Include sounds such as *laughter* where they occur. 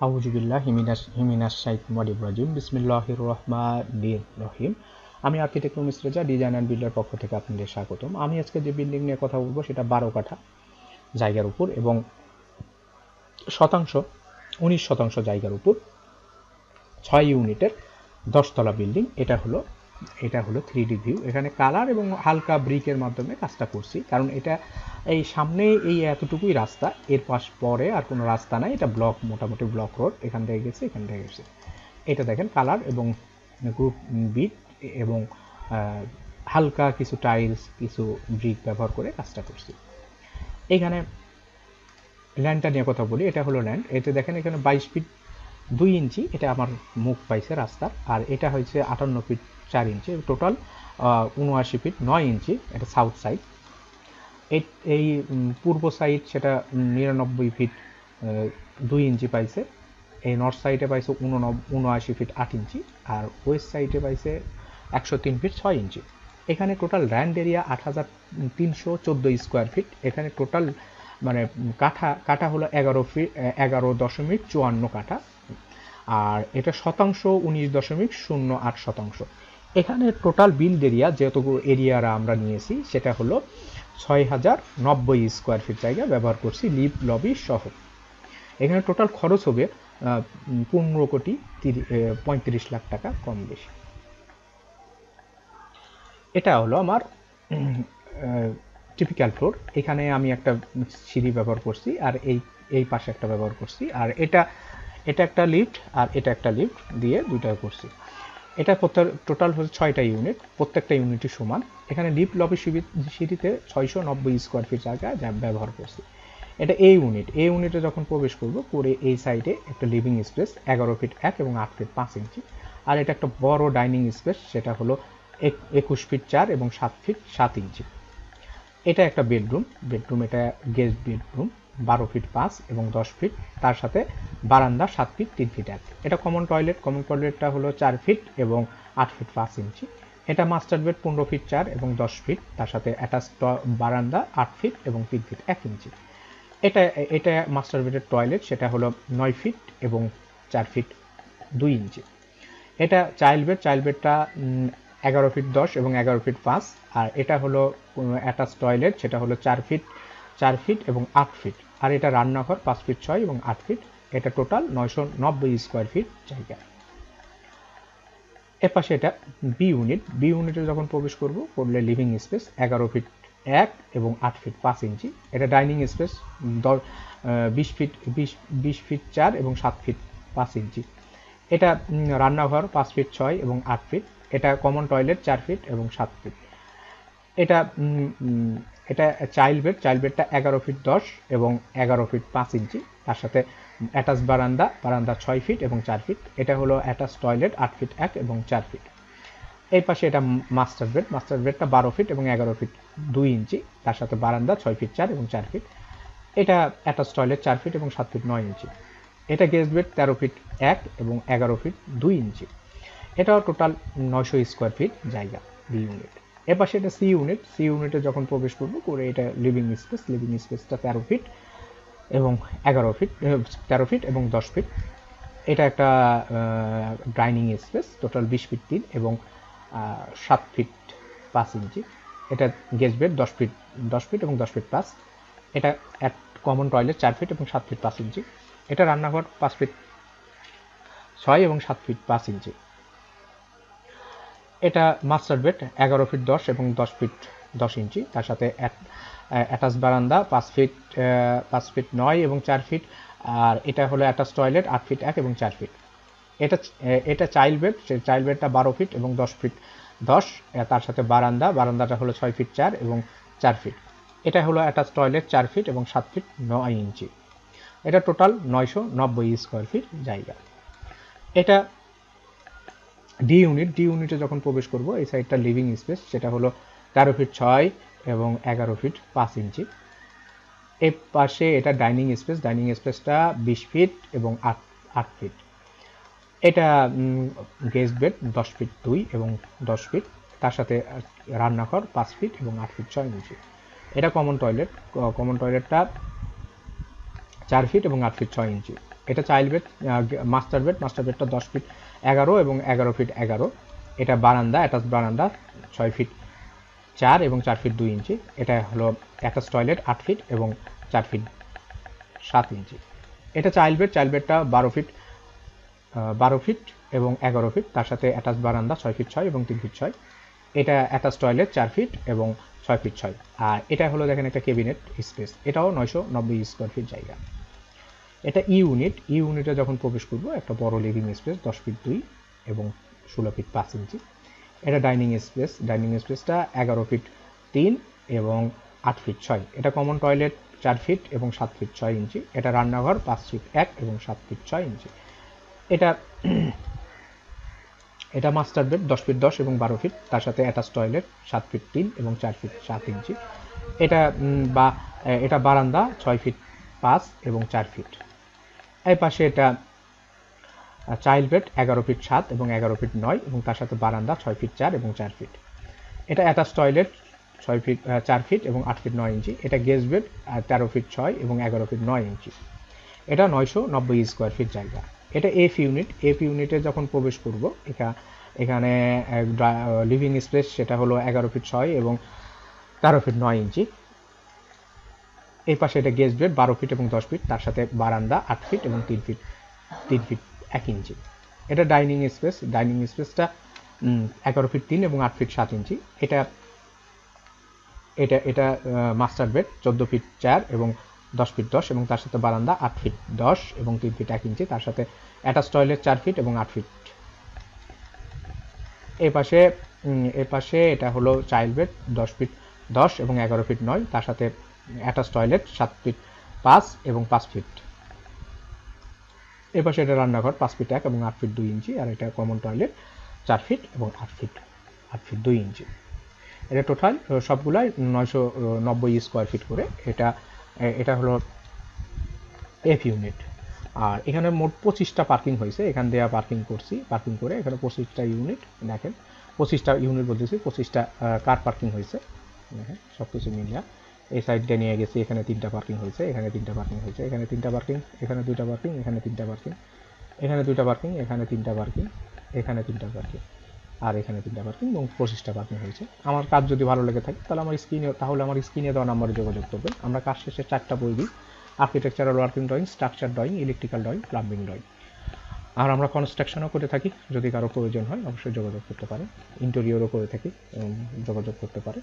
হিমিনাস হিমিনাস রহিম। আমি architect miss Reza, design and builder পক্ষ থেকে আপনাদের স্বাগতম। আমি আজকে যে বিল্ডিং নিয়ে কথা বলব, সেটা বারো কাঠা জায়গার উপর এবং শতাংশ, উনিশ শতাংশ জায়গার উপর। ছয় ইউনিটের দশতলা বিল্ডিং। এটা হলো এটা হলো থ্রি ডি ভিউ এখানে কালার এবং হালকা ব্রিকের মাধ্যমে কাজটা করছি। কারণ এটা এই সামনে এই এতটুকুই রাস্তা। এর পাশ পরে আর কোনো রাস্তা নাই। এটা ব্লক মোটামুটি ব্লক রোড এখান থেকে গেছে, এখান থেকে গেছে। এটা দেখেন কালার এবং গ্রুপ বিট এবং হালকা কিছু টাইলস কিছু ব্রিক ব্যবহার করে কাজটা করছি। এখানে ল্যান্ডটা নিয়ে কথা বলি। এটা হলো ল্যান্ড এতে দেখেন এখানে বাইশ ফিট দুই ইঞ্চি, এটা আমার মুখ পাইছে রাস্তার, আর এটা হয়েছে আটান্ন ফিট চার ইঞ্চি, টোটাল উনআশি ফিট নয় ইঞ্চি, এটা সাউথ সাইড এই পূর্ব সাইড সেটা নিরানব্বই ফিট দুই ইঞ্চি পাইছে, এই নর্থ সাইডে পাইছে উনআশি ফিট আট ইঞ্চি, আর ওয়েস্ট সাইডে পাইছে একশো তিন ফিট ছয় ইঞ্চি। এখানে টোটাল ল্যান্ড এরিয়া আট হাজার তিনশো চোদ্দ স্কোয়ার ফিট এখানে টোটাল মানে কাঠা কাঠা হলো এগারো ফিট এগারো দশমিক চুয়ান্ন কাঠা। আর এটা শতাংশ উনিশ দশমিক শূন্য আট শতাংশ। এখানে টোটাল বিল্ড এরিয়া যতটুকু এরিয়ারা আমরা নিয়েছি, সেটা হলো ছয় হাজার নব্বই স্কোয়ার ফিট জায়গা ব্যবহার করছি লিপ লবি সহ। এখানে টোটাল খরচ হবে পনেরো কোটি তিরি- পঁয়ত্রিশ লাখ টাকা কম বেশি। এটা হলো আমার টিপিক্যাল ফ্লোর এখানে আমি একটা সিঁড়ি ব্যবহার করছি আর এই এই পাশে একটা ব্যবহার করছি। আর এটা এটা একটা লিফট আর এটা একটা লিফট দিয়ে দুইটা করছি। এটা প্রত্যেক টোটাল হচ্ছে ছয়টা ইউনিট প্রত্যেকটা ইউনিটই সমান। এখানে লিফট লবি সিঁড়ি- সিঁড়িতে ছয়শো নব্বই স্কোয়ার ফিট জায়গা যা ব্যবহার করছি। এটা এই ইউনিট এই ইউনিটে যখন প্রবেশ করব, করে এই সাইডে একটা লিভিং স্পেস এগারো ফিট এক এবং আট ফিট পাঁচ ইঞ্চি আর এটা একটা বড় ডাইনিং স্পেস সেটা হলো এক- একুশ ফিট চার এবং সাত ফিট সাত ইঞ্চি এটা একটা বেডরুম বেডরুম এটা গেস্ট বেডরুম, বারো ফিট পাঁচ এবং দশ ফিট। তার সাথে বারান্দা সাত ফিট, তিন ফিট এক। এটা কমন টয়লেট কমন টয়লেটটা হলো চার ফিট এবং আট ফিট পাঁচ ইঞ্চি। এটা মাস্টার বেড পনেরো ফিট চার এবং দশ ফিট। তার সাথে অ্যাটাচ বারান্দা আট ফিট এবং তিন ফিট এক ইঞ্চি। এটা এটা মাস্টার বেডের টয়লেট সেটা হলো নয় ফিট এবং চার ফিট দুই ইঞ্চি। এটা চাইল্ড বেড চাইল্ড বেডটা এগারো ফিট দশ এবং এগারো ফিট পাঁচ। আর এটা হলো অ্যাটাচ টয়লেট সেটা হলো চার ফিট চার ফিট এবং আট ফিট আর এটা রান্নাঘর, পাঁচ ফিট ছয় এবং আট ফিট এটা টোটাল নয়শো নব্বই স্কোয়ার ফিট জায়গা। এর পাশে এটা বি ইউনিট বি ইউনিটে যখন প্রবেশ করব, করলে লিভিং স্পেস এগারো ফিট এক এবং আট ফিট পাঁচ ইঞ্চি। এটা ডাইনিং স্পেস দশ বিশ ফিট বিশ বিশ ফিট চার এবং সাত ফিট পাঁচ ইঞ্চি। এটা রান্নাঘর, পাঁচ ফিট ছয় এবং আট ফিট এটা কমন টয়লেট চার ফিট এবং সাত ফিট এটা এটা চাইল্ড বেড চাইল্ড বেডটা এগারো ফিট দশ এবং এগারো ফিট পাঁচ ইঞ্চি। তার সাথে অ্যাটাচ বারান্দা বারান্দা ছয় ফিট এবং চার ফিট এটা হলো অ্যাটাচ টয়লেট আট ফিট এক এবং চার ফিট এই পাশে এটা মাস্টার বেড মাস্টার বেডটা বারো ফিট এবং এগারো ফিট দুই ইঞ্চি। তার সাথে বারান্দা ছয় ফিট চার এবং চার ফিট এটা অ্যাটাচ টয়লেট চার ফিট এবং সাত ফিট নয় ইঞ্চি। এটা গেস্ট বেড তেরো ফিট এক এবং এগারো ফিট দুই ইঞ্চি। এটাও টোটাল নয়শো স্কোয়ার ফিট জায়গা বি ইউনিট এর পাশে এটা সি ইউনিট সি ইউনিটে যখন প্রবেশ করব, করে এটা লিভিং স্পেস লিভিং স্পেসটা তেরো ফিট এবং এগারো ফিট তেরো ফিট এবং দশ ফিট এটা একটা ডাইনিং স্পেস টোটাল বিশ ফিট তিন এবং সাত ফিট পাঁচ ইঞ্চি। এটা গেস্ট বেড দশ ফিট দশ ফিট এবং দশ ফিট পাঁচ এটা এক কমন টয়লেট চার ফিট এবং সাত ফিট পাঁচ ইঞ্চি। এটা রান্নাঘর পাঁচ ফিট ছয় এবং সাত ফিট পাঁচ ইঞ্চি। এটা মাস্টার বেড, এগারো ফিট দশ এবং দশ ফিট দশ ইঞ্চি। তার সাথে অ্যাটাচ বারান্দা, পাঁচ ফিট পাঁচ ফিট নয় এবং চার ফিট। আর এটা হলো অ্যাটাচ টয়লেট, আট ফিট এক এবং চার ফিট। এটা এটা চাইল্ড বেড সেই চাইল্ড বেডটা বারো ফিট এবং দশ ফিট দশ। তার সাথে বারান্দা, বারান্দাটা হলো ছয় ফিট চার এবং চার ফিট। এটা হলো অ্যাটাচ টয়লেট, চার ফিট এবং সাত ফিট নয় ইঞ্চি। এটা টোটাল নয়শো নব্বই স্কোয়ার ফিট জায়গা। এটা ডি ইউনিট ডি ইউনিটে যখন প্রবেশ করব, এই সাইডটা লিভিং স্পেস সেটা হলো তেরো ফিট ছয় এবং এগারো ফিট পাঁচ ইঞ্চি। এর পাশে এটা ডাইনিং স্পেস ডাইনিং স্পেসটা বিশ ফিট এবং আট আট ফিট এটা গেস্ট বেড দশ ফিট দুই এবং দশ ফিট তার সাথে রান্নাঘর পাঁচ ফিট এবং আট ফিট ছয় ইঞ্চি। এটা কমন টয়লেট কমন টয়লেটটা চার ফিট এবং আট ফিট ছয় ইঞ্চি। এটা child bed master bed master বেডটা দশ ফিট এগারো এবং এগারো ফিট এগারো। এটা বারান্দা অ্যাটাচ বারান্দা ছয় ফিট চার এবং চার ফিট দুই ইঞ্চি। এটা হলো অ্যাটাচ টয়লেট আট ফিট এবং চার ফিট সাত ইঞ্চি। এটা চাইল্ড বেড চাইল্ড বেডটা বারো ফিট বারো ফিট এবং এগারো ফিট তার সাথে অ্যাটাচ বারান্দা ছয় ফিট ছয় এবং তিন ফিট ছয়। এটা অ্যাটাচ টয়লেট চার ফিট এবং ছয় ফিট ছয়। আর এটা হলো দেখেন একটা কেবিনেট স্পেস এটাও নয়শো নব্বই স্কোয়ার ফিট জায়গা। এটা ই ইউনিট ই ইউনিটে যখন প্রবেশ করব, একটা বড় লিভিং স্পেস দশ ফিট দুই এবং ষোলো ফিট পাঁচ ইঞ্চি এটা ডাইনিং স্পেস ডাইনিং স্পেসটা এগারো ফিট তিন এবং আট ফিট ছয়। এটা কমন টয়লেট চার ফিট এবং সাত ফিট ছয় ইঞ্চি এটা রান্নাঘর পাঁচ ফিট এক এবং সাত ফিট ছয় ইঞ্চি এটা *clears throat* এটা মাস্টার বেড দশ ফিট দশ এবং বারো ফিট তার সাথে অ্যাটাচ টয়লেট সাত ফিট তিন এবং চার ফিট সাত ইঞ্চি এটা বা এটা বারান্দা, ছয় ফিট পাঁচ এবং চার ফিট এই পাশে এটা চাইল্ড বেড এগারো ফিট সাত এবং এগারো ফিট নয় এবং তার সাথে বারান্দা ছয় ফিট চার এবং চার ফিট এটা অ্যাটাচ টয়লেট ছয় ফিট চার ফিট এবং আট ফিট নয় ইঞ্চি। এটা গেস্ট বেড তেরো ফিট ছয় এবং এগারো ফিট নয় ইঞ্চি। এটা নয়শো নব্বই স্কোয়ার ফিট জায়গা। এটা এফ ইউনিট এফ ইউনিটে যখন প্রবেশ করব এটা এখানে লিভিং স্পেস সেটা হলো এগারো ফিট ছয় এবং তেরো ফিট নয় ইঞ্চি। এই পাশে এটা গেস্ট বেড বারো ফিট এবং দশ ফিট তার সাথে বারান্দা আট ফিট এবং তিন ফিট তিন ফিট এক ইঞ্চি। এটা ডাইনিং স্পেস ডাইনিং স্পেসটা এগারো ফিট তিন এবং আট ফিট সাত ইঞ্চি। এটা এটা এটা মাস্টার বেড চোদ্দ ফিট চার এবং দশ ফিট দশ এবং তার সাথে বারান্দা আট ফিট দশ এবং তিন ফিট এক ইঞ্চি, তার সাথে অ্যাটাচ টয়লেট চার ফিট এবং আট ফিট এ পাশে এ পাশে এটা হলো চাইল্ড বেড দশ ফিট দশ এবং এগারো ফিট নয়, তার সাথে অ্যাটাচ টয়লেট, সাত ফিট পাঁচ এবং পাঁচ ফিট। এ পাশে এটা রান্নাঘর, পাঁচ ফিট এক এবং আট ফিট দুই ইঞ্চি, আর এটা কমন টয়লেট, চার ফিট এবং আট ফিট আট ফিট দুই ইঞ্চি। এটা টোটাল সবগুলাই নয়শো নব্বই স্কোয়ার ফিট করে। এটা এটা হলো এফ ইউনিট। আর এখানে মোট পঁচিশটা পার্কিং হয়েছে। এখান দেওয়া পার্কিং করছি, পার্কিং করে এখানে পঁচিশটা ইউনিট, দেখেন। পঁচিশটা ইউনিট বলতেছি, পঁচিশটা কার পার্কিং হয়েছে? দেখেন সব কিছু মিলিয়া। এই সাইডটা নিয়ে গেছি, এখানে তিনটা পার্কিং হয়েছে, এখানে তিনটা পার্কিং হয়েছে, এখানে তিনটা পার্কিং এখানে দুইটা পার্কিং এখানে তিনটা পার্কিং এখানে দুইটা পার্কিং এখানে তিনটা পার্কিং এখানে তিনটা পার্কিং আর এখানে তিনটা পার্কিং এবং পঁচিশটা পার্কিং হয়েছে। আমার কাজ যদি ভালো লেগে থাকে, তাহলে আমার স্ক্রিনে তাহলে আমার স্ক্রিনে দেওয়া নাম্বারে যোগাযোগ করবেন। আমরা কাজ শেষে চারটা বই দিই। Architectural working drawing structure drawing electrical drawing plumbing drawing আর আমরা কনস্ট্রাকশনও করে থাকি। যদি কারও প্রয়োজন হয়, অবশ্যই যোগাযোগ করতে পারেন। ইন্টেরিয়রও করে থাকি যোগাযোগ করতে পারেন।